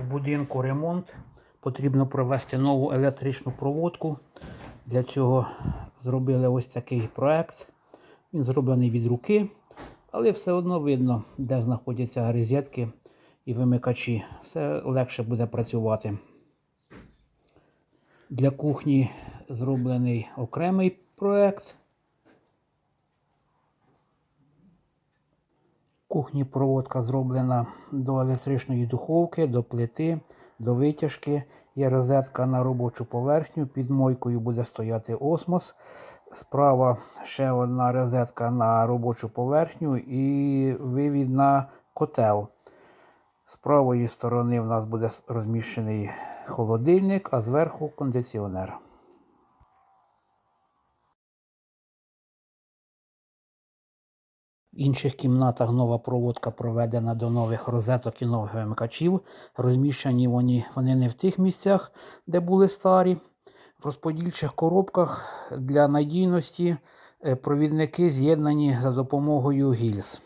У будинку ремонт. Потрібно провести нову електричну проводку. Для цього зробили ось такий проект. Він зроблений від руки, але все одно видно, де знаходяться розетки і вимикачі. Все легше буде працювати. Для кухні зроблений окремий проект. Кухні проводка зроблена до електричної духовки, до плити, до витяжки. Є розетка на робочу поверхню. Під мойкою буде стояти осмос. Справа ще одна розетка на робочу поверхню і вивід на котел. З правої сторони в нас буде розміщений холодильник, а зверху кондиціонер. Інших кімнатах нова проводка проведена до нових розеток і нових вимикачів. Розміщені вони, вони не в тих місцях, де були старі. В розподільчих коробках для надійності е, провідники з'єднані за допомогою гільз.